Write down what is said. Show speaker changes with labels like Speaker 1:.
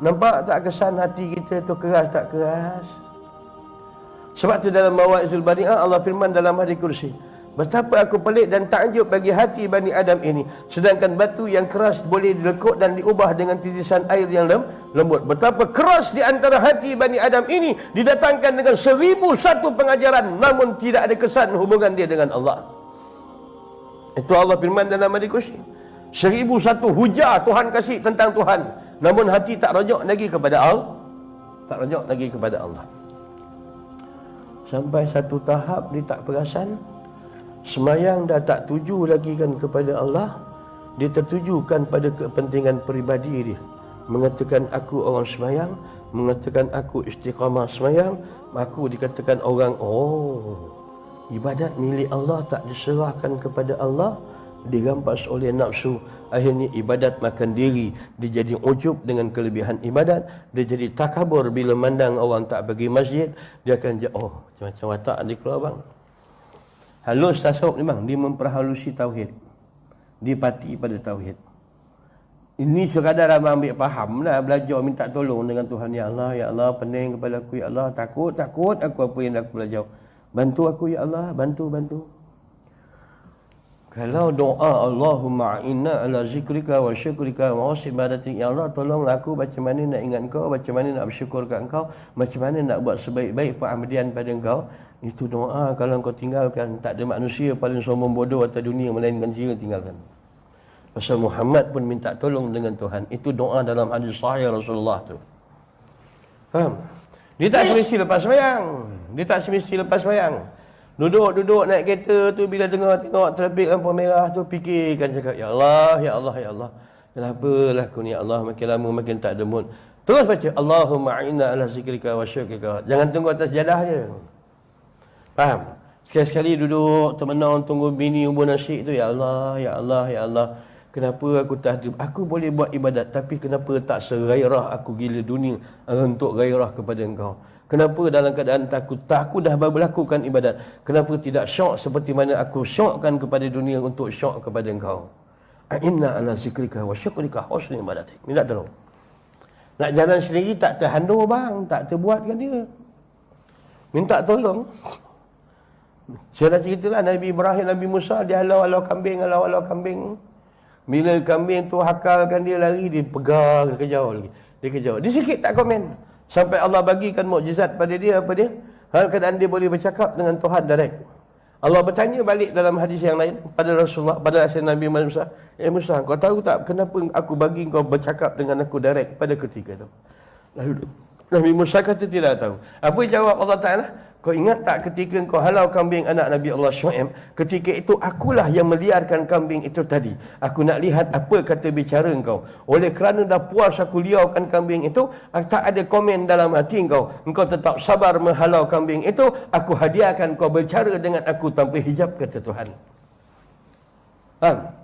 Speaker 1: Nampak tak kesan hati kita tu keras tak keras? Sebab tu dalam Mawa'izul Bari'ah Allah firman dalam hadis kursi. Betapa aku pelik dan takjub bagi hati Bani Adam ini. Sedangkan batu yang keras boleh dilekuk dan diubah dengan titisan air yang lem, lembut. Betapa keras di antara hati Bani Adam ini didatangkan dengan seribu satu pengajaran. Namun tidak ada kesan hubungan dia dengan Allah. Itu Allah firman dalam hadis kursi. Seribu satu hujah Tuhan kasih tentang Tuhan. Namun hati tak rajak lagi kepada Allah. Tak rajak lagi kepada Allah. Sampai satu tahap dia tak perasan. Semayang dah tak tuju lagi kan kepada Allah Dia tertujukan pada kepentingan peribadi dia Mengatakan aku orang semayang Mengatakan aku istiqamah semayang Aku dikatakan orang Oh Ibadat milik Allah tak diserahkan kepada Allah Dirampas oleh nafsu Akhirnya ibadat makan diri Dia jadi ujub dengan kelebihan ibadat Dia jadi takabur bila mandang orang tak pergi masjid Dia akan Oh macam-macam watak dia keluar bang Halus tasawuf ni bang, dia memperhalusi tauhid. Dia pati pada tauhid. Ini sekadar abang ambil faham lah, belajar minta tolong dengan Tuhan. Ya Allah, Ya Allah, pening kepada aku, Ya Allah. Takut, takut aku apa yang aku belajar. Bantu aku, Ya Allah, bantu, bantu. Kalau doa Allahumma inna ala zikrika wa syukrika wa husni ibadatik ya Allah tolonglah aku macam mana nak ingat engkau macam mana nak bersyukur kat engkau macam mana nak buat sebaik-baik pengabdian pada engkau itu doa kalau kau tinggalkan tak ada manusia paling sombong bodoh atas dunia melainkan dia tinggalkan. Pasal Muhammad pun minta tolong dengan Tuhan. Itu doa dalam hadis sahih Rasulullah tu. Faham? Dia tak semesti lepas sembahyang. Dia tak semesti lepas sembahyang. Duduk-duduk naik kereta tu bila dengar tengok trafik lampu merah tu fikirkan cakap ya Allah ya Allah ya Allah. Kenapa lah aku ni ya Allah makin lama makin tak ada mood. Terus baca Allahumma inna ala zikrika wa syukrika. Jangan tunggu atas jadah je. Faham? Sekali-sekali duduk termenung tunggu bini umur nasyik tu. Ya Allah, Ya Allah, Ya Allah. Kenapa aku tak Aku boleh buat ibadat. Tapi kenapa tak segairah aku gila dunia untuk gairah kepada engkau. Kenapa dalam keadaan takut, tak aku dah melakukan ibadat. Kenapa tidak syok seperti mana aku syokkan kepada dunia untuk syok kepada engkau. Inna ala zikrika wa syukrika husni ibadatik. Ini tak tahu. Nak jalan sendiri tak terhandur bang. Tak terbuatkan dia. Minta tolong. Saya dah ceritalah Nabi Ibrahim, Nabi Musa, dia halau-halau kambing, halau-halau kambing. Bila kambing tu hakalkan dia lari, dia pegang, dia kejar lagi. Dia kejar. Dia sikit tak komen. Sampai Allah bagikan mukjizat pada dia, apa dia? Hal keadaan dia boleh bercakap dengan Tuhan direct. Allah bertanya balik dalam hadis yang lain pada Rasulullah, pada asal Nabi Musa. Eh Musa, kau tahu tak kenapa aku bagi kau bercakap dengan aku direct pada ketika itu? Lalu Nabi Musa kata tidak tahu. Apa jawab Allah Ta'ala? Kau ingat tak ketika kau halau kambing anak Nabi Allah Shu'aib? Ketika itu akulah yang meliarkan kambing itu tadi. Aku nak lihat apa kata bicara engkau. Oleh kerana dah puas aku liarkan kambing itu, tak ada komen dalam hati engkau. Engkau tetap sabar menghalau kambing itu, aku hadiahkan kau bercara dengan aku tanpa hijab, kata Tuhan. Faham?